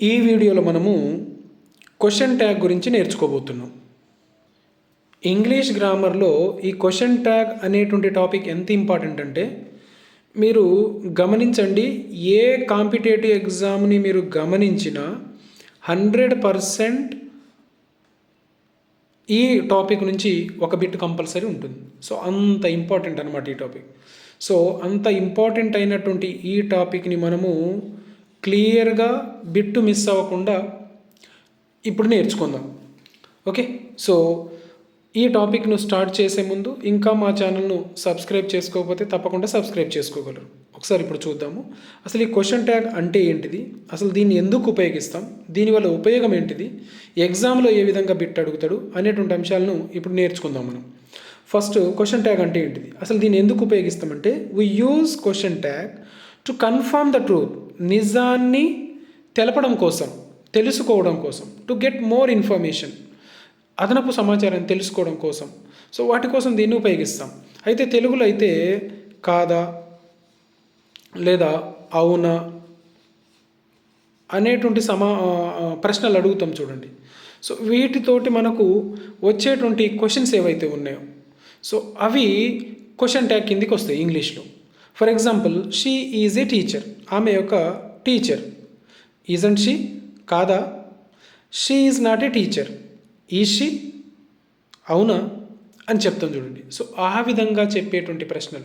ఈ వీడియోలో మనము క్వశ్చన్ ట్యాగ్ గురించి నేర్చుకోబోతున్నాం. ఇంగ్లీష్ గ్రామర్లో ఈ క్వశ్చన్ ట్యాగ్ అనేటువంటి టాపిక్ ఎంత ఇంపార్టెంట్ అంటే మీరు గమనించండి ఏ కాంపిటేటివ్ ఎగ్జామ్ని మీరు గమనించినా హండ్రెడ్ పర్సెంట్ ఈ టాపిక్ నుంచి ఒక బిట్ కంపల్సరీ ఉంటుంది. సో అంత ఇంపార్టెంట్ అనమాట ఈ టాపిక్ సో అంత ఇంపార్టెంట్ అయినటువంటి ఈ టాపిక్ని మనము క్లియర్గా బిట్టు మిస్ అవ్వకుండా ఇప్పుడు నేర్చుకుందాం. ఓకే? సో ఈ టాపిక్ను స్టార్ట్ చేసే ముందు ఇంకా మా ఛానల్ను సబ్స్క్రైబ్ చేసుకోకపోతే తప్పకుండా సబ్స్క్రైబ్ చేసుకోగలరు. ఒకసారి ఇప్పుడు చూద్దాము. అసలు ఈ క్వశ్చన్ ట్యాగ్ అంటే ఏంటిది? అసలు దీన్ని ఎందుకు ఉపయోగిస్తాం? దీనివల్ల ఉపయోగం ఏంటిది? ఎగ్జామ్లో ఏ విధంగా బిట్ అడుగుతాడు? అనేటువంటి అంశాలను ఇప్పుడు నేర్చుకుందాం మనం. ఫస్ట్ క్వశ్చన్ ట్యాగ్ అంటే ఏంటిది? అసలు దీన్ని ఎందుకు ఉపయోగిస్తామంటే we use question tag to confirm the truth నిజాన్ని తెలపడం కోసం తెలుసుకోవడం కోసం టు గెట్ మోర్ ఇన్ఫర్మేషన్ అదనపు సమాచారాన్ని తెలుసుకోవడం కోసం. సో వాటి కోసం దీన్ని ఉపయోగిస్తాం. అయితే తెలుగులో అయితే కాదా లేదా అవునా అనేటువంటి సమా ప్రశ్నలు అడుగుతాం చూడండి. సో వీటితోటి మనకు వచ్చేటువంటి క్వశ్చన్స్ ఏవైతే ఉన్నాయో సో అవి క్వశ్చన్ ట్యాగ్ కిందికి వస్తాయి ఇంగ్లీష్లో. For example she is a teacher ఆమె యొక్క టీచర్ ఈజంట్ షీ కాదా? She is not a teacher ఈ షీ అవునా? అని చెప్తాం చూడండి. సో ఆ విధంగా చెప్పేటువంటి ప్రశ్నలు.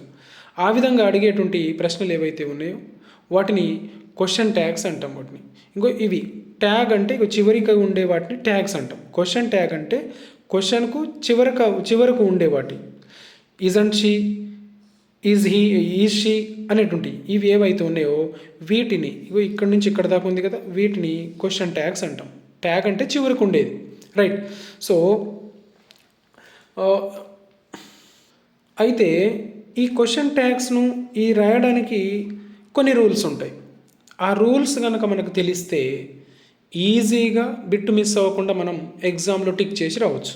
ఆ విధంగా అడిగేటువంటి ప్రశ్నలు ఏవైతే ఉన్నాయో వాటిని క్వశ్చన్ ట్యాగ్స్ అంటాం వాటిని. ఇంకో ఇవి ట్యాగ్ అంటే ఇక చివరికి ఉండే వాటిని ట్యాగ్స్ అంటాం. క్వశ్చన్ ట్యాగ్ అంటే క్వశ్చన్కు చివరక చివరకు ఉండే వాటి. Isn't she is he is she అనేటువంటి ఇవి ఏవైతే ఉన్నాయో వీటిని ఇగో ఇక్కడి నుంచి ఇక్కడ దాకా ఉంది కదా వీటిని క్వశ్చన్ ట్యాగ్స్ అంటాం. ట్యాగ్ అంటే చివరికి ఉండేది. రైట్ సో అయితే ఈ క్వశ్చన్ ట్యాగ్స్ను ఈ రాయడానికి కొన్ని రూల్స్ ఉంటాయి. ఆ రూల్స్ కనుక మనకు తెలిస్తే ఈజీగా బిట్టు మిస్ అవ్వకుండా మనం ఎగ్జామ్లో టిక్ చేసి రావచ్చు.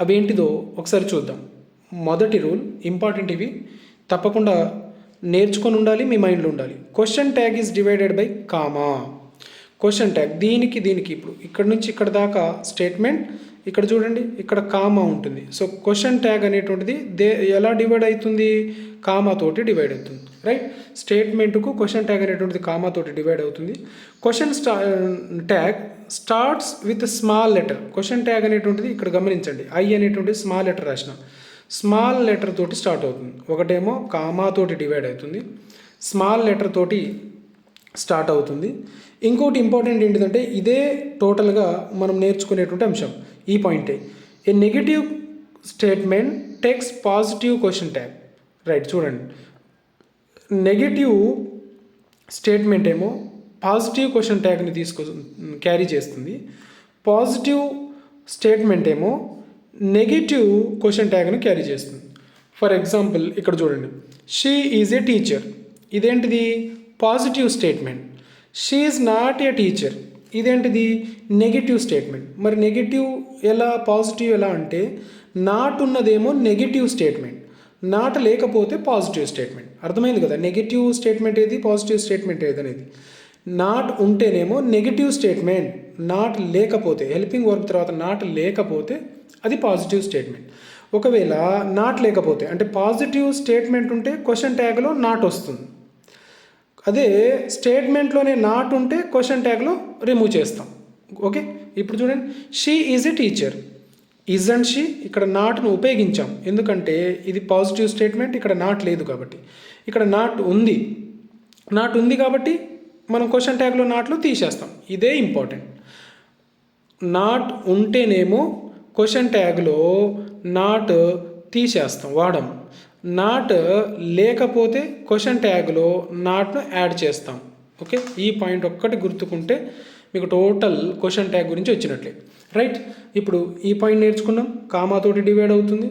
అవేంటిదో ఒకసారి చూద్దాం. మొదటి రూల్ ఇంపార్టెంట్ ఇవి. తప్పకుండా నేర్చుకొని ఉండాలి మీ మైండ్లో ఉండాలి. Question tag is divided by comma question tag దీనికి దీనికి ఇప్పుడు ఇక్కడ నుంచి ఇక్కడ దాకా స్టేట్మెంట్ ఇక్కడ చూడండి ఇక్కడ కామా ఉంటుంది. సో క్వశ్చన్ ట్యాగ్ అనేటువంటిది దే ఎలా డివైడ్ అవుతుంది? కామాతోటి డివైడ్ అవుతుంది రైట్ స్టేట్మెంట్కు క్వశ్చన్ ట్యాగ్ అనేటువంటిది కామాతోటి డివైడ్ అవుతుంది. క్వశ్చన్ స్టా tag starts with small letter question tag అనేటువంటిది ఇక్కడ గమనించండి. ఐ అనేటువంటిది స్మాల్ లెటర్ రాసిన. స్మాల్ లెటర్ తోటి స్టార్ట్ అవుతుంది. ఒకటేమో కామాతోటి డివైడ్ అవుతుంది. స్మాల్ లెటర్ తోటి స్టార్ట్ అవుతుంది. ఇంకోటి ఇంపార్టెంట్ ఏంటిదంటే ఇదే టోటల్గా మనం నేర్చుకునేటువంటి అంశం ఈ పాయింటే. A negative statement takes positive question tag right చూడండి. నెగిటివ్ స్టేట్మెంట్ ఏమో పాజిటివ్ క్వశ్చన్ ట్యాగ్ని తీసుకొ క్యారీ చేస్తుంది. పాజిటివ్ స్టేట్మెంట్ ఏమో నెగిటివ్ క్వశ్చన్ ట్యాగ్ని క్యారీ చేస్తుంది. ఫర్ ఎగ్జాంపుల్ ఇక్కడ చూడండి. షీ ఈజ్ ఏ టీచర్ ఇదేంటిది? Positive statement she is not a teacher ఇదేంటిది? నెగిటివ్ స్టేట్మెంట్ మరి నెగిటివ్ ఎలా? పాజిటివ్ ఎలా అంటే నాట్ ఉన్నదేమో నెగిటివ్ స్టేట్మెంట్ నాట్ లేకపోతే పాజిటివ్ స్టేట్మెంట్ అర్థమైంది కదా? నెగిటివ్ స్టేట్మెంట్ ఏది? పాజిటివ్ స్టేట్మెంట్ ఏది అనేది నాట్ ఉంటేనేమో నెగిటివ్ స్టేట్మెంట్ నాట్ లేకపోతే హెల్పింగ్ వర్క్ తర్వాత నాట్ లేకపోతే అది పాజిటివ్ స్టేట్మెంట్ ఒకవేళ నాట్ లేకపోతే అంటే పాజిటివ్ స్టేట్మెంట్ ఉంటే క్వశ్చన్ ట్యాగ్లో నాట్ వస్తుంది. అదే స్టేట్మెంట్లోనే నాట్ ఉంటే క్వశ్చన్ ట్యాగ్లో రిమూవ్ చేస్తాం. ఓకే ఇప్పుడు చూడండి. She is a teacher isn't she ఇక్కడ నాట్ను ఉపయోగించాం. ఎందుకంటే ఇది పాజిటివ్ స్టేట్మెంట్ ఇక్కడ నాట్ లేదు కాబట్టి. ఇక్కడ నాట్ ఉంది. నాట్ ఉంది కాబట్టి మనం క్వశ్చన్ ట్యాగ్లో నాట్లు తీసేస్తాం. ఇదే ఇంపార్టెంట్ నాట్ ఉంటేనేమో క్వశ్చన్ ట్యాగ్లో నాట్ తీసేస్తాం వాడం నాట్ లేకపోతే క్వశ్చన్ ట్యాగ్లో నాట్ను యాడ్ చేస్తాం. ఓకే? ఈ పాయింట్ ఒక్కటి గుర్తుకుంటే మీకు టోటల్ క్వశ్చన్ ట్యాగ్ గురించి వచ్చినట్లే. రైట్? ఇప్పుడు ఈ పాయింట్ నేర్చుకున్నాం కామాతోటి డివైడ్ అవుతుంది.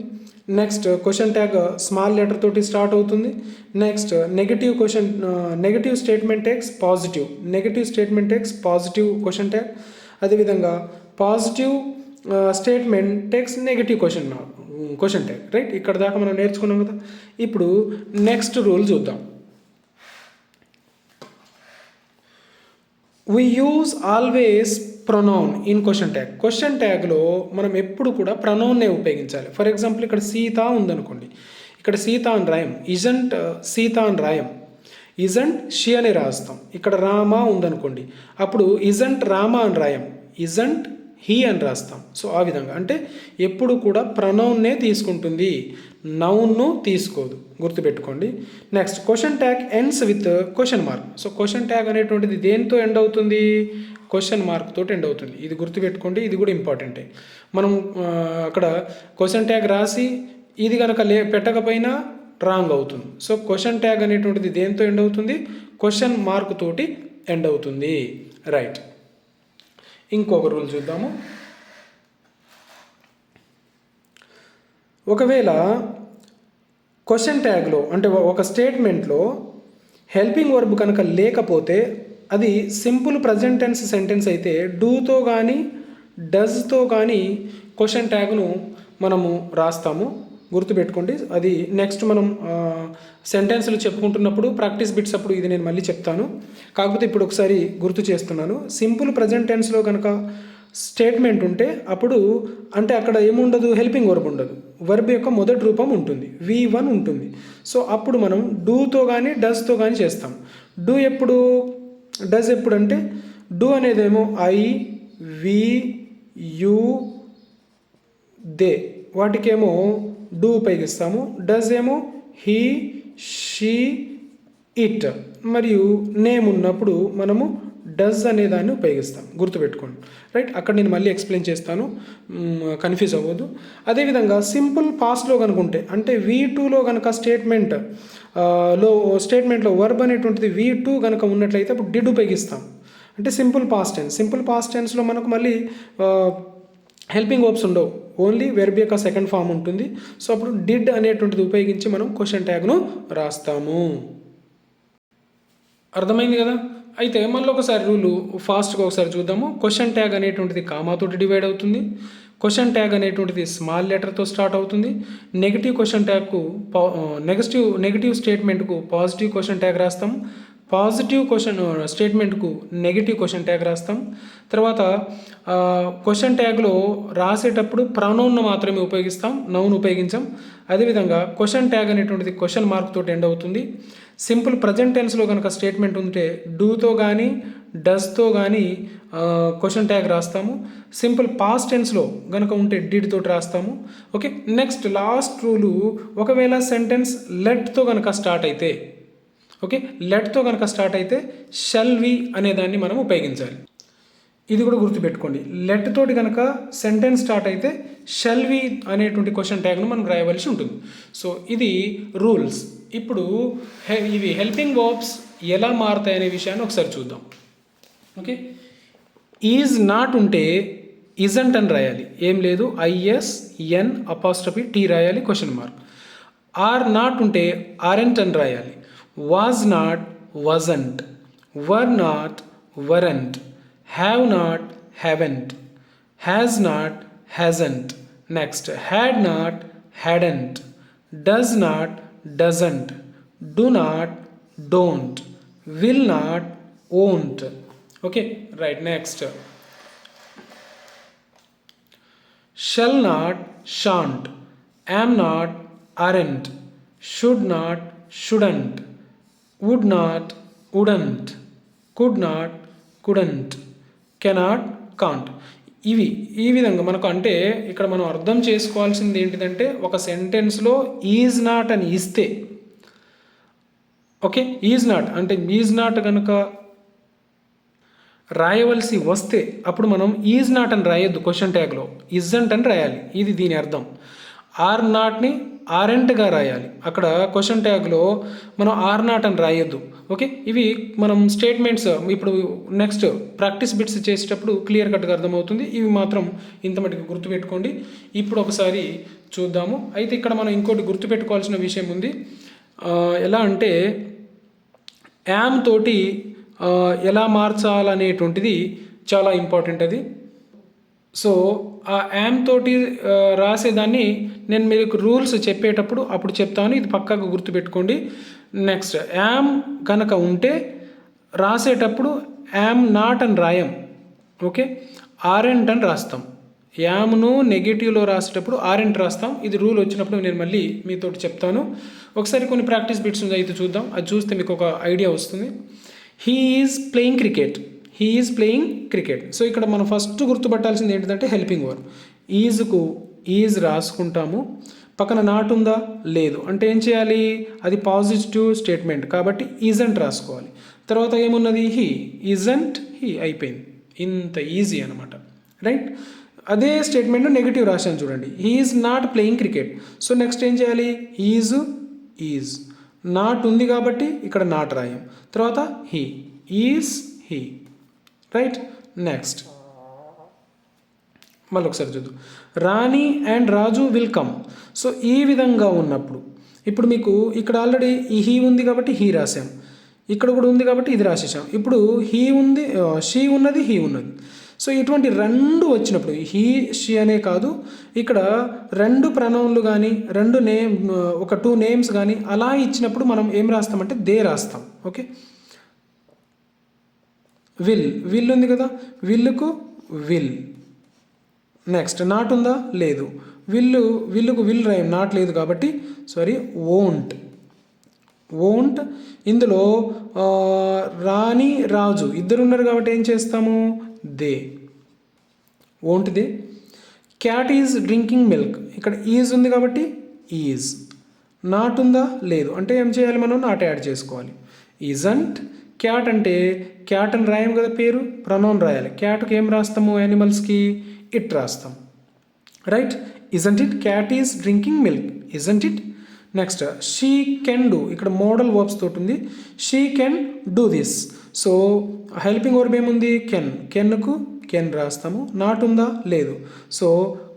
Next question tag small letter తోటి స్టార్ట్ అవుతుంది. Next negative question negative statement tags positive. Negative statement tags positive question tag. అదేవిధంగా positive statement takes negative question question tag right ఇక్కడ దాకా మనం నేర్చుకున్నాం కదా. ఇప్పుడు నెక్స్ట్ రూల్ చూద్దాం. We use always pronoun in question tag question ట్యాగ్లో మనం ఎప్పుడు కూడా ప్రొనౌన్నే ఉపయోగించాలి. ఫర్ ఎగ్జాంపుల్ ఇక్కడ సీత ఉందనుకోండి. ఇక్కడ సీత అని రాయం ఇజంట్ సీత అని రాయం ఇజంట్ షి అని రాస్తాం. ఇక్కడ రామ ఉందనుకోండి. అప్పుడు ఇజంట్ రామ అని రాయం. ఇజంట్ హీ అని రాస్తాం. సో ఆ విధంగా. అంటే ఎప్పుడు కూడా ప్రనౌన్నే తీసుకుంటుంది. నౌన్ను తీసుకోదు. గుర్తుపెట్టుకోండి. Next question tag ends with question mark. So question tag అనేటువంటిది దేనితో ఎండ్ అవుతుంది? క్వశ్చన్ మార్క్ తోటి ఎండ్ అవుతుంది. ఇది గుర్తుపెట్టుకోండి. ఇది కూడా ఇంపార్టెంటే. మనం అక్కడ క్వశ్చన్ ట్యాగ్ రాసి ఇది కనుక లే పెట్టకపోయినా రాంగ్ అవుతుంది. సో క్వశ్చన్ ట్యాగ్ అనేటువంటిది దేంతో ఎండ్ అవుతుంది? క్వశ్చన్ మార్క్ తోటి ఎండ్ అవుతుంది. రైట్ ఇంకొక రూల్ చూద్దాము. ఒకవేళ క్వశ్చన్ ట్యాగ్లో అంటే ఒక స్టేట్మెంట్లో హెల్పింగ్ వర్బ్ కనుక లేకపోతే అది సింపుల్ ప్రజెంట్ టెన్స్ సెంటెన్స్ అయితే డూతో కానీ డజ్తో కానీ క్వశ్చన్ ట్యాగ్ను మనము రాస్తాము. గుర్తుపెట్టుకోండి. అది నెక్స్ట్ మనం సెంటెన్స్లు చెప్పుకుంటున్నప్పుడు ప్రాక్టీస్ బిట్స్ అప్పుడు ఇది నేను మళ్ళీ చెప్తాను. కాకపోతే ఇప్పుడు ఒకసారి గుర్తు చేస్తున్నాను. సింపుల్ ప్రజెంట్ టెన్స్లో కనుక స్టేట్మెంట్ ఉంటే అప్పుడు అంటే అక్కడ ఏముండదు? హెల్పింగ్ వర్బ్ ఉండదు. వర్బ్ యొక్క మొదటి రూపం ఉంటుంది. వి వన్ ఉంటుంది. సో అప్పుడు మనం డూతో కానీ డస్తో కానీ చేస్తాం. డూ ఎప్పుడు? డస్ ఎప్పుడు అంటే డూ అనేదేమో ఐ వి యూ దే వాటికేమో డూ ఉపయోగిస్తాము. డస్ ఏమో? హీ షీ ఇట్ మరియు నేమ్ ఉన్నప్పుడు మనము డజ్ అనే దాన్ని ఉపయోగిస్తాం. గుర్తుపెట్టుకోండి. రైట్ అక్కడ నేను మళ్ళీ ఎక్స్ప్లెయిన్ చేస్తాను. కన్ఫ్యూజ్ అవ్వద్దు. అదేవిధంగా సింపుల్ పాస్ట్లో కనుకుంటే అంటే వీ టూలో కనుక స్టేట్మెంట్లో స్టేట్మెంట్లో వర్బ్ అనేటువంటిది వీ టూ కనుక ఉన్నట్లయితే అప్పుడు డిడ్ ఉపయోగిస్తాం. అంటే simple past tense simple past టెన్స్లో మనకు మళ్ళీ హెల్పింగ్ ఓప్స్ ఉండవు. ఓన్లీ వెర్బ్ యొక్క సెకండ్ ఫామ్ ఉంటుంది. సో అప్పుడు డిడ్ అనేటువంటిది ఉపయోగించి మనం క్వశ్చన్ ట్యాగ్ను రాస్తాము. అర్థమైంది కదా? అయితే మళ్ళీ ఒకసారి రూలు ఫాస్ట్గా ఒకసారి చూద్దాము. క్వశ్చన్ ట్యాగ్ అనేటువంటిది కామాతోటి డివైడ్ అవుతుంది. క్వశ్చన్ ట్యాగ్ అనేటువంటిది స్మాల్ లెటర్తో స్టార్ట్ అవుతుంది. నెగిటివ్ క్వశ్చన్ ట్యాగ్కు నెగటివ్ నెగిటివ్ స్టేట్మెంట్కు పాజిటివ్ క్వశ్చన్ ట్యాగ్ రాస్తాం పాజిటివ్ క్వశ్చన్ స్టేట్మెంట్కు నెగిటివ్ క్వశ్చన్ ట్యాగ్ రాస్తాం. తర్వాత క్వశ్చన్ ట్యాగ్లో రాసేటప్పుడు ప్రనౌన్ను మాత్రమే ఉపయోగిస్తాం నౌన్ ఉపయోగించాం. అదేవిధంగా క్వశ్చన్ ట్యాగ్ అనేటువంటిది క్వశ్చన్ మార్క్ తోటి ఎండ్ అవుతుంది. సింపుల్ ప్రజెంట్ టెన్స్లో కనుక స్టేట్మెంట్ ఉంటే డూతో కానీ డస్తో కానీ క్వశ్చన్ ట్యాగ్ రాస్తాము. సింపుల్ పాస్ట్ టెన్స్లో కనుక ఉంటే డిడ్తో తోటి రాస్తాము. ఓకే నెక్స్ట్ లాస్ట్ రూలు ఒకవేళ సెంటెన్స్ లెట్తో కనుక స్టార్ట్ అయితే ఓకే లెట్తో కనుక స్టార్ట్ అయితే షెల్ వి అనే దాన్ని మనం ఉపయోగించాలి. ఇది కూడా గుర్తుపెట్టుకోండి. లెట్ తోటి కనుక సెంటెన్స్ స్టార్ట్ అయితే షెల్ వి అనేటువంటి క్వశ్చన్ ట్యాగ్ను మనం రాయవలసి ఉంటుంది. సో ఇది రూల్స్ ఇప్పుడు ఇవి హెల్పింగ్ వర్బ్స్ ఎలా మారుతాయి అనే విషయాన్ని ఒకసారి చూద్దాం. ఓకే ఈజ్ నాట్ ఉంటే ఇజంట్ అని రాయాలి. ఏం లేదు? I S N apostrophe T రాయాలి క్వశ్చన్ మార్క్ ఆర్ నాట్ ఉంటే ఆర్ఎంట్ అని రాయాలి. was not, wasn't, were not, weren't, have not, haven't, has not, hasn't. Next, had not, hadn't, does not, doesn't, do not, don't, will not, won't. Okay, right, next. Shall not, shan't, am not, aren't, should not, shouldn't, would not, wouldn't, could not, couldn't, cannot, can't. ఇవి ఈ విధంగా మనకు అంటే ఇక్కడ మనం అర్థం చేసుకోవాల్సింది ఏంటిదంటే ఒక సెంటెన్స్లో ఈజ్ నాట్ అని ఇస్తే. ఓకే ఈజ్ నాట్ అంటే ఈజ్ నాట్ కనుక రాయవలసి వస్తే అప్పుడు మనం ఈజ్ నాట్ అని రాయొద్దు క్వశ్చన్ ట్యాగ్లో ఇజంట్ అని రాయాలి. ఇది దీని అర్థం. ఆర్ నాట్ని ఆరెంట్గా రాయాలి. అక్కడ క్వశ్చన్ ట్యాగ్లో మనం ఆర్ నాట్ అని రాయొద్దు. ఓకే? ఇవి మనం స్టేట్మెంట్స్ ఇప్పుడు నెక్స్ట్ ప్రాక్టీస్ బిట్స్ చేసేటప్పుడు క్లియర్ కట్గా అర్థమవుతుంది. ఇవి మాత్రం ఇంత మటుకు గుర్తుపెట్టుకోండి. ఇప్పుడు ఒకసారి చూద్దాము. అయితే ఇక్కడ మనం ఇంకోటి గుర్తుపెట్టుకోవాల్సిన విషయం ఉంది. ఎలా అంటే యామ్ తోటి ఎలా మార్చాలనేటువంటిది చాలా ఇంపార్టెంట్ అది. సో ఆ యామ్ తోటి రాసేదాన్ని నేను మీకు రూల్స్ చెప్పేటప్పుడు అప్పుడు చెప్తాను. ఇది పక్కకు గుర్తుపెట్టుకోండి. నెక్స్ట్ యామ్ కనుక ఉంటే రాసేటప్పుడు యామ్ నాట్ అని రాయం. ఓకే? ఆరెంట్ అని రాస్తాం. యామ్ను నెగిటివ్లో రాసేటప్పుడు ఆరెంట్ రాస్తాం. ఇది రూల్ వచ్చినప్పుడు నేను మళ్ళీ మీతో చెప్తాను. ఒకసారి కొన్ని ప్రాక్టీస్ బిట్స్ అయితే చూద్దాం. అది చూస్తే మీకు ఒక ఐడియా వస్తుంది. He is playing cricket he is playing cricket so ఇక్కడ మనం ఫస్ట్ గుర్తుపట్టాల్సింది ఏంటంటే హెల్పింగ్ వర్క్ ఈజ్కు ఈజ్ రాసుకుంటాము. పక్కన నాట్ ఉందా? లేదు. అంటే ఏం చేయాలి? అది పాజిటివ్ స్టేట్మెంట్ కాబట్టి ఈజంట్ రాసుకోవాలి. తర్వాత ఏమున్నది? హీ ఈజంట్ హీ అయిపోయింది. ఇంత ఈజీ అనమాట రైట్ అదే స్టేట్మెంట్ నెగిటివ్ రాశాను చూడండి. He is not playing cricket so next ఏం చేయాలి? ఈజ్ ఈజ్ నాట్ ఉంది కాబట్టి ఇక్కడ నాట్ రాయం. తర్వాత he is he right next మళ్ళీ ఒకసారి చూద్దాం. Rani and Raju will come so ఈ విధంగా ఉన్నప్పుడు ఇప్పుడు మీకు ఇక్కడ ఆల్రెడీ ఈ హీ ఉంది కాబట్టి హీ రాసాం ఇక్కడ కూడా ఉంది కాబట్టి ఇది రాసేసాం ఇప్పుడు హీ ఉంది షీ ఉన్నది హీ ఉన్నది. సో ఇటువంటి రెండు వచ్చినప్పుడు హీ షీ అనే కాదు ఇక్కడ రెండు ప్రణవులు కానీ రెండు నేమ్ ఒక టూ నేమ్స్ కానీ అలా ఇచ్చినప్పుడు మనం ఏం రాస్తామంటే దే రాస్తాం. ఓకే విల్ విల్ ఉంది కదా? విల్లుకు విల్ నెక్స్ట్ నాట్ ఉందా? లేదు. విల్లు విల్లుకు విల్ రైమ్ నాట్ లేదు కాబట్టి సారీ ఓంట్ ఓంట్ ఇందులో రాణి రాజు ఇద్దరు ఉన్నారు కాబట్టి ఏం చేస్తాము? They. Won't they. Cat is drinking milk ఇక్కడ ఈజ్ ఉంది కాబట్టి ఈజ్ నాట్ ఉందా? లేదు. అంటే ఏం చేయాలి మనం? నాట్ యాడ్ చేసుకోవాలి. ఈజంట్ క్యాట్ అంటే క్యాట్ అని రాయం కదా పేరు? ప్రనౌన్ రాయాలి. క్యాట్కి ఏం రాస్తాము యానిమల్స్కి ఇట్ రాస్తాం. Right isn't it cat is drinking milk isn't it next she can do ఇక్కడ మోడల్ వర్బ్స్ తోటి ఉంది. She can do this so helping verb ఏముంది? కెన్ కెన్కు కెన్ రాస్తాము. నాట్ ఉందా? లేదు. సో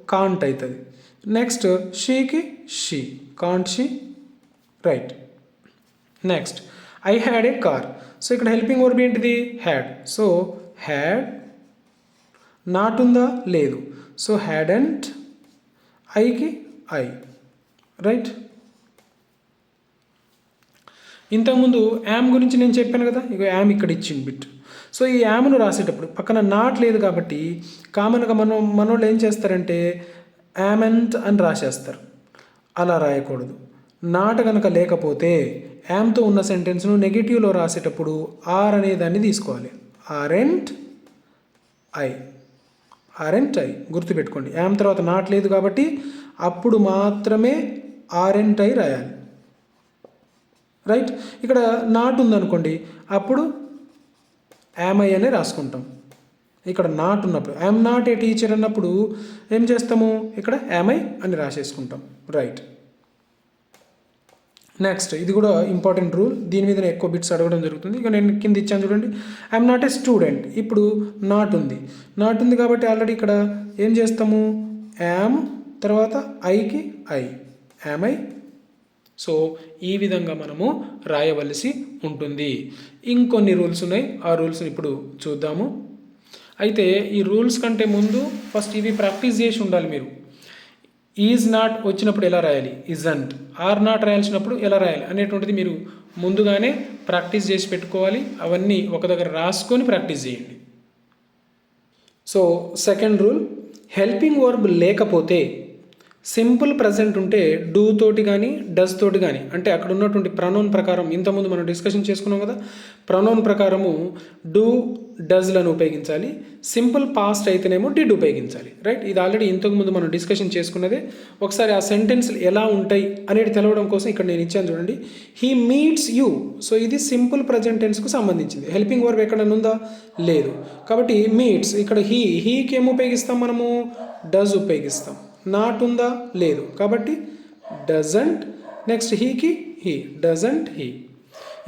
కాంట్ అవుతుంది next షీకి she can't she right next I had a car so ఇక్కడ హెల్పింగ్ వర్బ్ ఏంటిది? హ్యాడ్ సో హ్యాడ్ నాట్ ఉందా? లేదు. సో హ్యాడ్ అండ్ ఐకి ఐ రైట్ ఇంతకుముందు యామ్ గురించి నేను చెప్పాను కదా? ఇక యామ్ ఇక్కడ ఇచ్చింది బిట్. సో ఈ యామ్ను రాసేటప్పుడు పక్కన నాట్ లేదు కాబట్టి కామన్గా మనం మనోళ్ళు ఏం చేస్తారంటే యామెంట్ అని రాసేస్తారు. అలా రాయకూడదు. నాట్ కనుక లేకపోతే యామ్తో ఉన్న సెంటెన్స్ను నెగిటివ్లో రాసేటప్పుడు ఆర్ అనే దాన్ని తీసుకోవాలి. Aren't I. Aren't I. గుర్తుపెట్టుకోండి. యామ్ తర్వాత నాట్ లేదు కాబట్టి అప్పుడు మాత్రమే ఆరెంట్ ఐ రాయాలి. రైట్? ఇక్కడ నాట్ ఉందనుకోండి అప్పుడు యామ్ఐ అనే రాసుకుంటాం. ఇక్కడ నాట్ ఉన్నప్పుడు యామ్ నాట్ ఏ టీచర్ అన్నప్పుడు ఏం చేస్తాము? ఇక్కడ యామ్ఐ అని రాసేసుకుంటాం. రైట్? నెక్స్ట్ ఇది కూడా ఇంపార్టెంట్ రూల్ దీని మీద ఎక్కువ బిట్స్ అడగడం జరుగుతుంది. ఇక నేను కింద ఇచ్చాను చూడండి. ఐఎమ్ నాట్ ఏ స్టూడెంట్ ఇప్పుడు నాట్ ఉంది. నాట్ ఉంది కాబట్టి ఆల్రెడీ ఇక్కడ ఏం చేస్తాము? యామ్ తర్వాత ఐకి ఐ యామ్ ఐ సో ఈ విధంగా మనము రాయవలసి ఉంటుంది. ఇంకొన్ని రూల్స్ ఉన్నాయి. ఆ రూల్స్ని ఇప్పుడు చూద్దాము. అయితే ఈ రూల్స్ కంటే ముందు ఫస్ట్ ఇవి ప్రాక్టీస్ చేసి ఉండాలి మీరు. ఈజ్ నాట్ వచ్చినప్పుడు ఎలా రాయాలి? ఇజంట్ ఆర్ నాట్ రాయాల్సినప్పుడు ఎలా రాయాలి? అనేటువంటిది మీరు ముందుగానే ప్రాక్టీస్ చేసి పెట్టుకోవాలి. అవన్నీ ఒక దగ్గర రాసుకొని ప్రాక్టీస్ చేయండి. So second rule helping verb లేకపోతే సింపుల్ ప్రజెంట్ ఉంటే డూ తోటి కానీ డస్ తోటి కానీ అంటే అక్కడ ఉన్నటువంటి ప్రనౌన్ ప్రకారం ఇంతకుముందు మనం డిస్కషన్ చేసుకున్నాం కదా ప్రనౌన్ ప్రకారము డూ డజ్లను ఉపయోగించాలి. సింపుల్ పాస్ట్ అయితేనేమో డిడ్ ఉపయోగించాలి. రైట్ ఇది ఆల్రెడీ ఇంతకుముందు మనం డిస్కషన్ చేసుకున్నదే. ఒకసారి ఆ సెంటెన్స్లు ఎలా ఉంటాయి అనేది తెలవడం కోసం ఇక్కడ నేను ఇచ్చాను చూడండి. హీ మీట్స్ యూ సో ఇది సింపుల్ ప్రజెంట్ టెన్స్కు సంబంధించింది. హెల్పింగ్ వర్బ్ ఎక్కడైనా ఉందా? లేదు. కాబట్టి మీట్స్ ఇక్కడ హీ హీకి ఏం ఉపయోగిస్తాం మనము? డజ్ ఉపయోగిస్తాం. నాట్ ఉందా? లేదు. కాబట్టి డజంట్ నెక్స్ట్ హీకి హీ డజంట్ హీ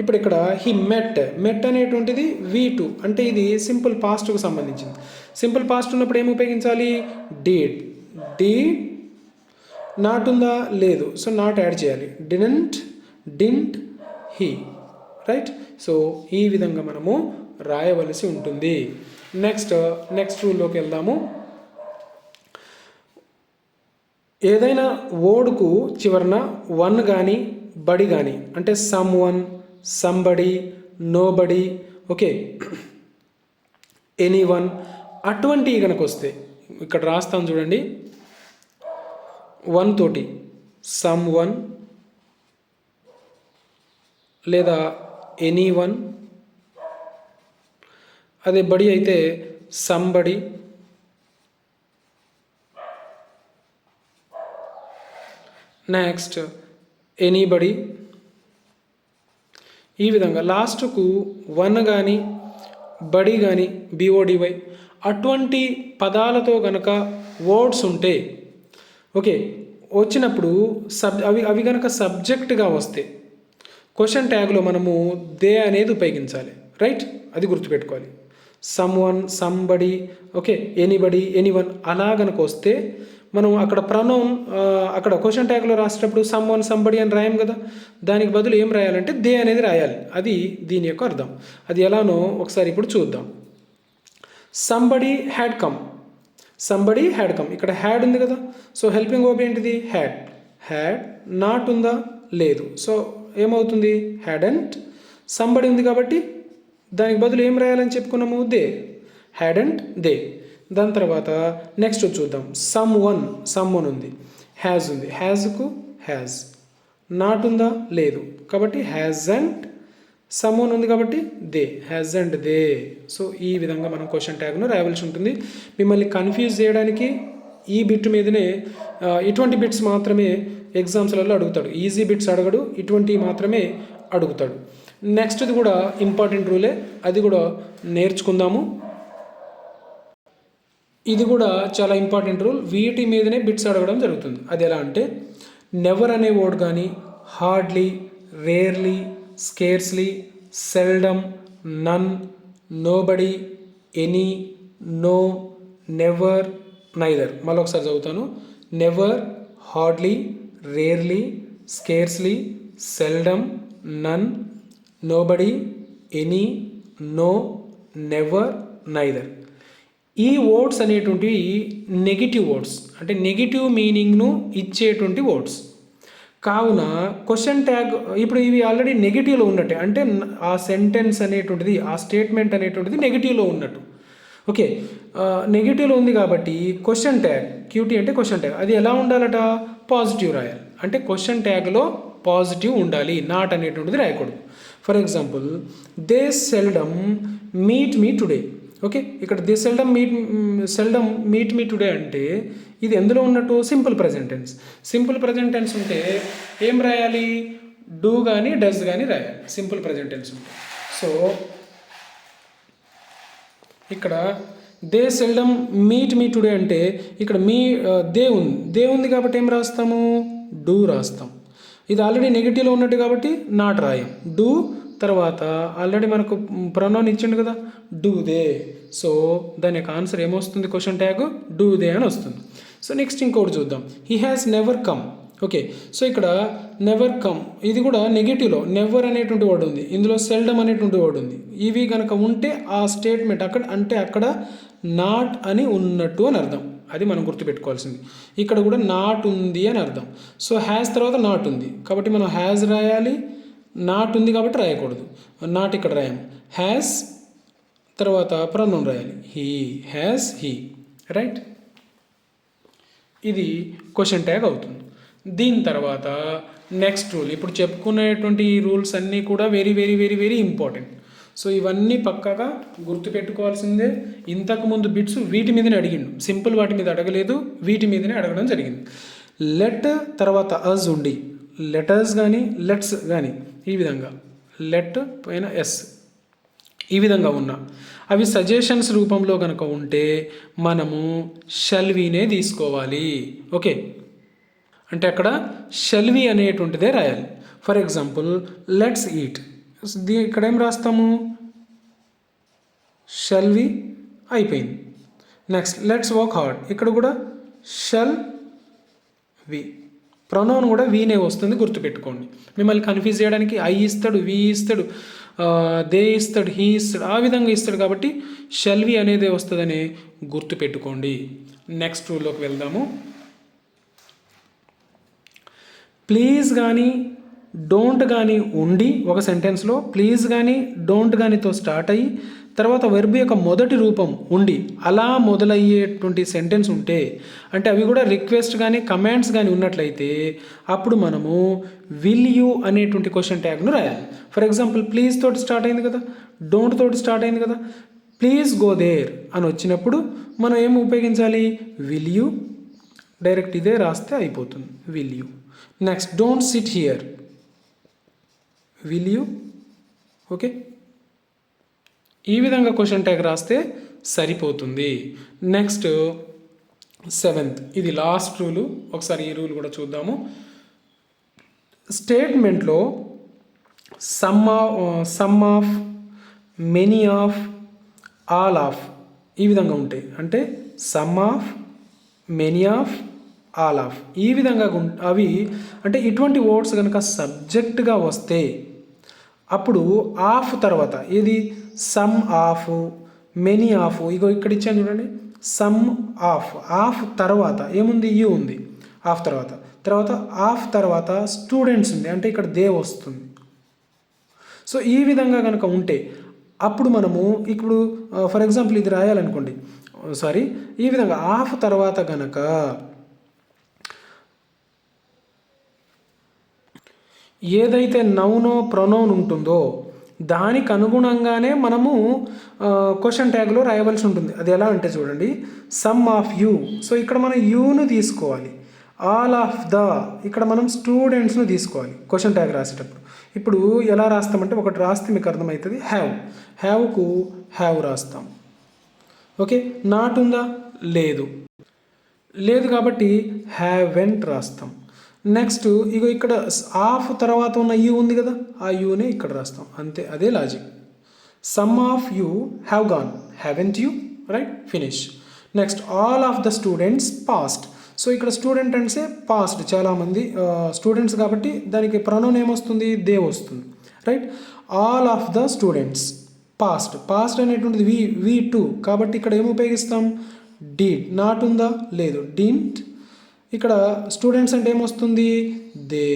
ఇప్పుడు ఇక్కడ హీ మెట్ మెట్ అనేటువంటిది వీ టూ అంటే ఇది సింపుల్ పాస్ట్కు సంబంధించింది. సింపుల్ పాస్ట్ ఉన్నప్పుడు ఏమి ఉపయోగించాలి? డీడ్ డీ నాట్ ఉందా? లేదు. సో నాట్ యాడ్ చేయాలి. Didn't didn't he right so ఈ విధంగా మనము రాయవలసి ఉంటుంది. నెక్స్ట్ నెక్స్ట్ రూల్లోకి వెళ్దాము. ఏదైనా ఓడుకు చివరన వన్ కానీ బడి కానీ అంటే someone somebody nobody okay. Anyone అటువంటివి కనుక వస్తే ఇక్కడ రాస్తాను చూడండి. వన్ తోటి సమ్ వన్ లేదా ఎనీ వన్ అదే బడి అయితే సంబడి నెక్స్ట్ ఎనీబడి ఈ విధంగా లాస్ట్కు వన్ కానీ బడి కానీ బిఓడివై అటువంటి పదాలతో గనక వర్డ్స్ ఉంటే ఓకే వచ్చినప్పుడు సబ్ అవి అవి కనుక సబ్జెక్ట్గా వస్తే క్వశ్చన్ ట్యాగ్లో మనము దే అనేది ఉపయోగించాలి రైట్? అది గుర్తుపెట్టుకోవాలి. Someone somebody okay anybody anyone అలా కనుక వస్తే మనం అక్కడ ప్రణవం అక్కడ క్వశ్చన్ ట్యాగ్లో రాసేటప్పుడు సమ్ వన్ సంబడి అని రాయం కదా. దానికి బదులు ఏం రాయాలంటే దే అనేది రాయాలి. అది దీని యొక్క అర్థం. అది ఎలానో ఒకసారి ఇప్పుడు చూద్దాం. Somebody had come somebody had come ఇక్కడ హ్యాడ్ ఉంది కదా. సో హెల్పింగ్ వర్బ్ ఏంటిది? హ్యాడ్ హ్యాడ్ నాట్ ఉందా? లేదు. సో ఏమవుతుంది? హ్యాడ్ అండ్ సంబడి ఉంది కాబట్టి దానికి బదులు ఏం రాయాలని చెప్పుకున్నాము? దే హ్యాడ్ అండ్ దే దాని తర్వాత నెక్స్ట్ చూద్దాం. సమ్ వన్ సమ్ వన్ ఉంది. హ్యాజ్ ఉంది హ్యాజ్కు హ్యాజ్ నాట్ ఉందా? లేదు. కాబట్టి హ్యాజ్ అండ్ సమ్ వన్ ఉంది కాబట్టి they has and they so ఈ విధంగా మనం క్వశ్చన్ ట్యాగ్ను రాయవలసి ఉంటుంది. మిమ్మల్ని కన్ఫ్యూజ్ చేయడానికి ఈ బిట్ మీదనే ఇటువంటి బిట్స్ మాత్రమే ఎగ్జామ్స్లలో అడుగుతాడు. ఈజీ బిట్స్ అడగడు ఇటువంటి మాత్రమే అడుగుతాడు. నెక్స్ట్ది కూడా ఇంపార్టెంట్ రూలే అది కూడా నేర్చుకుందాము. ఇది కూడా చాలా ఇంపార్టెంట్ రూల్. వీటి మీదనే బిట్స్ అడగడం జరుగుతుంది. అది ఎలా అంటే నెవర్ అనే వర్డ్ కానీ hardly rarely scarcely seldom none nobody any no never neither మళ్ళీ ఒకసారి చదువుతాను. Never hardly rarely scarcely seldom none nobody any no never neither ఈ వర్డ్స్ అనేటువంటివి నెగిటివ్ వర్డ్స్ అంటే నెగిటివ్ మీనింగ్ను ఇచ్చేటువంటి వర్డ్స్ కావున క్వశ్చన్ ట్యాగ్ ఇప్పుడు ఇవి ఆల్రెడీ నెగిటివ్లో ఉన్నట్టే అంటే ఆ సెంటెన్స్ అనేటువంటిది ఆ స్టేట్మెంట్ అనేటువంటిది నెగిటివ్లో ఉన్నట్టు. ఓకే నెగిటివ్లో ఉంది కాబట్టి క్వశ్చన్ ట్యాగ్ క్యూటీ అంటే క్వశ్చన్ ట్యాగ్ అది ఎలా ఉండాలట? పాజిటివ్ రాయాలి. అంటే క్వశ్చన్ ట్యాగ్లో పాజిటివ్ ఉండాలి నాట్ అనేటువంటిది రాయకూడదు. For example they seldom meet me today okay? ఇక్కడ the seldom meet seldom meet me today అంటే ఇది ఎందులో ఉన్నట్టు? Simple present tense. Simple present tense ఉంటే ఏం రాయాలి? డూ కానీ డస్ కానీ రాయాలి. సింపుల్ ప్రజెంట్ టెన్స్ ఉంటే. సో ఇక్కడ they seldom meet me today అంటే ఇక్కడ మీ దే ఉంది. దే ఉంది కాబట్టి ఏం రాస్తాము? డూ రాస్తాం. ఇది ఆల్రెడీ నెగిటివ్లో ఉన్నట్టు కాబట్టి నాట్ రాయం. డూ తర్వాత ఆల్రెడీ మనకు ప్రొనౌన్ ఇచ్చిండు కదా డూ దే సో దాని యొక్క ఆన్సర్ ఏమొస్తుంది క్వశ్చన్ ట్యాగ్ డూ దే అని వస్తుంది. సో నెక్స్ట్ ఇంకోటి చూద్దాం. He has never come okay so ఇక్కడ నెవర్ కమ్ ఇది కూడా నెగిటివ్లో నెవర్ అనేటువంటి వర్డ్ ఉంది. ఇందులో సెల్డమ్ అనేటువంటి వర్డ్ ఉంది. ఇవి కనుక ఉంటే ఆ స్టేట్మెంట్ అక్కడ అంటే అక్కడ నాట్ అని ఉన్నట్టు అని అర్థం. అది మనం గుర్తుపెట్టుకోవాల్సింది. ఇక్కడ కూడా నాట్ ఉంది అని అర్థం. సో హ్యాస్ తర్వాత నాట్ ఉంది. కాబట్టి మనం హ్యాజ్ రాయాలి నాట్ ఉంది కాబట్టి రాయకూడదు. నాట్ ఇక్కడ రాయం. హ్యాస్ తర్వాత ప్రొనౌన్ రాయాలి. హీ హ్యాస్ హీ రైట్ ఇది క్వశ్చన్ ట్యాగ్ అవుతుంది. దీని తర్వాత నెక్స్ట్ రూల్ ఇప్పుడు చెప్పుకునేటువంటి ఈ రూల్స్ అన్నీ కూడా very very very very important so ఇవన్నీ పక్కాగా గుర్తుపెట్టుకోవాల్సిందే. ఇంతకు ముందు బిట్స్ వీటి మీదనే అడిగిండు. సింపుల్ వాటి మీద అడగలేదు. వీటి మీదనే అడగడం జరిగింది. లెట్ తర్వాత అజ్ ఉండి. లెటర్స్ కానీ లెట్స్ కానీ ఈ విధంగా. లెట్ పైన ఎస్. ఈ విధంగా ఉన్న. అవి సజెషన్స్ రూపంలో కనుక ఉంటే మనము షల్వీనే తీసుకోవాలి. ఓకే. అంటే అక్కడ షెల్వి అనేటువంటిదే రాయాలి. For example let's eat. దీ ఇక్కడ ఏం రాస్తాము? షెల్వి అయిపోయింది. Next let's work hard. ఇక్కడ కూడా షెల్ వి. ప్రొనౌన్ కూడా వీనే వస్తుంది గుర్తుపెట్టుకోండి. మిమ్మల్ని కన్ఫ్యూజ్ చేయడానికి ఐ ఇస్తాడు వి ఇస్తాడు దే ఇస్తాడు హీ ఇస్తాడు ఆ విధంగా ఇస్తాడు కాబట్టి షెల్వి అనేది వస్తుందని గుర్తుపెట్టుకోండి. నెక్స్ట్ రూల్లోకి వెళ్దాము. ప్లీజ్ కానీ డోంట్ కానీ ఉండి ఒక సెంటెన్స్లో ప్లీజ్ కానీ డోంట్ కానీతో స్టార్ట్ అయ్యి తర్వాత వెర్బ్ యొక్క మొదటి రూపం ఉండి అలా మొదలయ్యేటువంటి సెంటెన్స్ ఉంటే అంటే అవి కూడా రిక్వెస్ట్ కానీ కమాండ్స్ కానీ ఉన్నట్లయితే అప్పుడు మనము విల్ యూ అనేటువంటి క్వశ్చన్ ట్యాగ్ను రాయాలి. ఫర్ ఎగ్జాంపుల్ ప్లీజ్ తోటి స్టార్ట్ అయింది కదా డోంట్ తోటి స్టార్ట్ అయింది కదా ప్లీజ్ గో దేర్ అని వచ్చినప్పుడు మనం ఏం ఉపయోగించాలి? విల్ యూ డైరెక్ట్ ఇదే రాస్తే అయిపోతుంది. Will you next don't sit here will you okay ఈ విధంగా క్వశ్చన్ ట్యాగ్ రాస్తే సరిపోతుంది. నెక్స్ట్ సెవెంత్ ఇది లాస్ట్ రూలు ఒకసారి ఈ రూల్ కూడా చూద్దాము. స్టేట్మెంట్లో some of some of many of all of ఈ విధంగా ఉంటాయి. అంటే some of many of all of ఈ విధంగా అవి అంటే ఇటువంటి వర్డ్స్ కనుక సబ్జెక్ట్గా వస్తే అప్పుడు ఆఫ్ తర్వాత ఇది సమ్ ఆఫ్ మెనీ ఆఫ్. ఇగో ఇక్కడ ఇచ్చాను చూడండి. Some of. ఆఫ్ తర్వాత ఏముంది? యూ ఉంది. ఆఫ్ తర్వాత. తర్వాత ఆఫ్ తర్వాత స్టూడెంట్స్ ఉంది. అంటే ఇక్కడ దే వస్తుంది. సో ఈ విధంగా కనుక ఉంటే అప్పుడు మనము ఇప్పుడు ఫర్ ఎగ్జాంపుల్ ఇది రాయాలనుకోండి. సారీ ఈ విధంగా ఆఫ్ తర్వాత కనుక ఏదైతే నౌనో ప్రొనౌన్ ఉంటుందో దానికి అనుగుణంగానే మనము క్వశ్చన్ ట్యాగ్లో రాయవలసి ఉంటుంది. అది ఎలా అంటే చూడండి సమ్ ఆఫ్ యూ సో ఇక్కడ మనం యూను తీసుకోవాలి. ఆల్ ఆఫ్ ద ఇక్కడ మనం స్టూడెంట్స్ను తీసుకోవాలి క్వశ్చన్ ట్యాగ్ రాసేటప్పుడు. ఇప్పుడు ఎలా రాస్తామంటే ఒకటి రాస్తే మీకు అర్థమవుతుంది హ్యావ్ హ్యావ్కు హ్యావ్ రాస్తాం. ఓకే నాట్ ఉందా? లేదు. లేదు కాబట్టి హ్యావెంట్ రాస్తాం. నెక్స్ట్ ఇక ఇక్కడ ఆఫ్ తర్వాత ఉన్న యూ ఉంది కదా ఆ యూనే ఇక్కడ రాస్తాం. అంతే అదే logic some of you have gone haven't you right finish next all of the students passed so ఇక్కడ స్టూడెంట్ అంటే పాస్ట్ చాలామంది స్టూడెంట్స్ కాబట్టి దానికి ప్రొనౌన్ ఏమొస్తుంది? దే వస్తుంది. Right all of the students passed passed అనేటువంటిది వి వి టూ కాబట్టి ఇక్కడ ఏం ఉపయోగిస్తాం? డీడ్ నాట్ ఉందా? లేదు డీంట్ ఇక్కడ స్టూడెంట్స్ అంటే ఏమొస్తుంది? దే.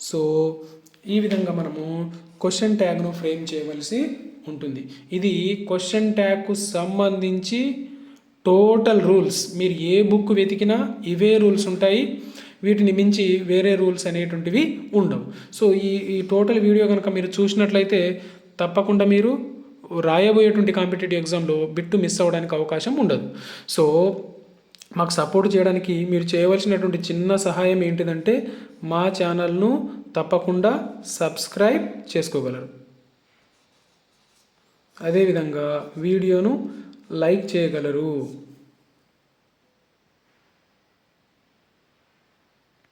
సో ఈ విధంగా మనము క్వశ్చన్ ట్యాగ్ను ఫ్రేమ్ చేయవలసి ఉంటుంది. ఇది క్వశ్చన్ ట్యాగ్కు సంబంధించి టోటల్ రూల్స్ మీరు ఏ బుక్ వెతికినా ఇవే రూల్స్ ఉంటాయి. వీటిని మించి వేరే రూల్స్ అనేటువంటివి ఉండవు. సో ఈ ఈ టోటల్ వీడియో కనుక మీరు చూసినట్లయితే తప్పకుండా మీరు రాయబోయేటువంటి కాంపిటేటివ్ ఎగ్జామ్లో బిట్టు మిస్ అవ్వడానికి అవకాశం ఉండదు. సో మాకు సపోర్ట్ చేయడానికి మీరు చేయవలసినటువంటి చిన్న సహాయం ఏంటిదంటే మా ఛానల్ను తప్పకుండా సబ్స్క్రైబ్ చేసుకోగలరు. అదేవిధంగా వీడియోను లైక్ చేయగలరు.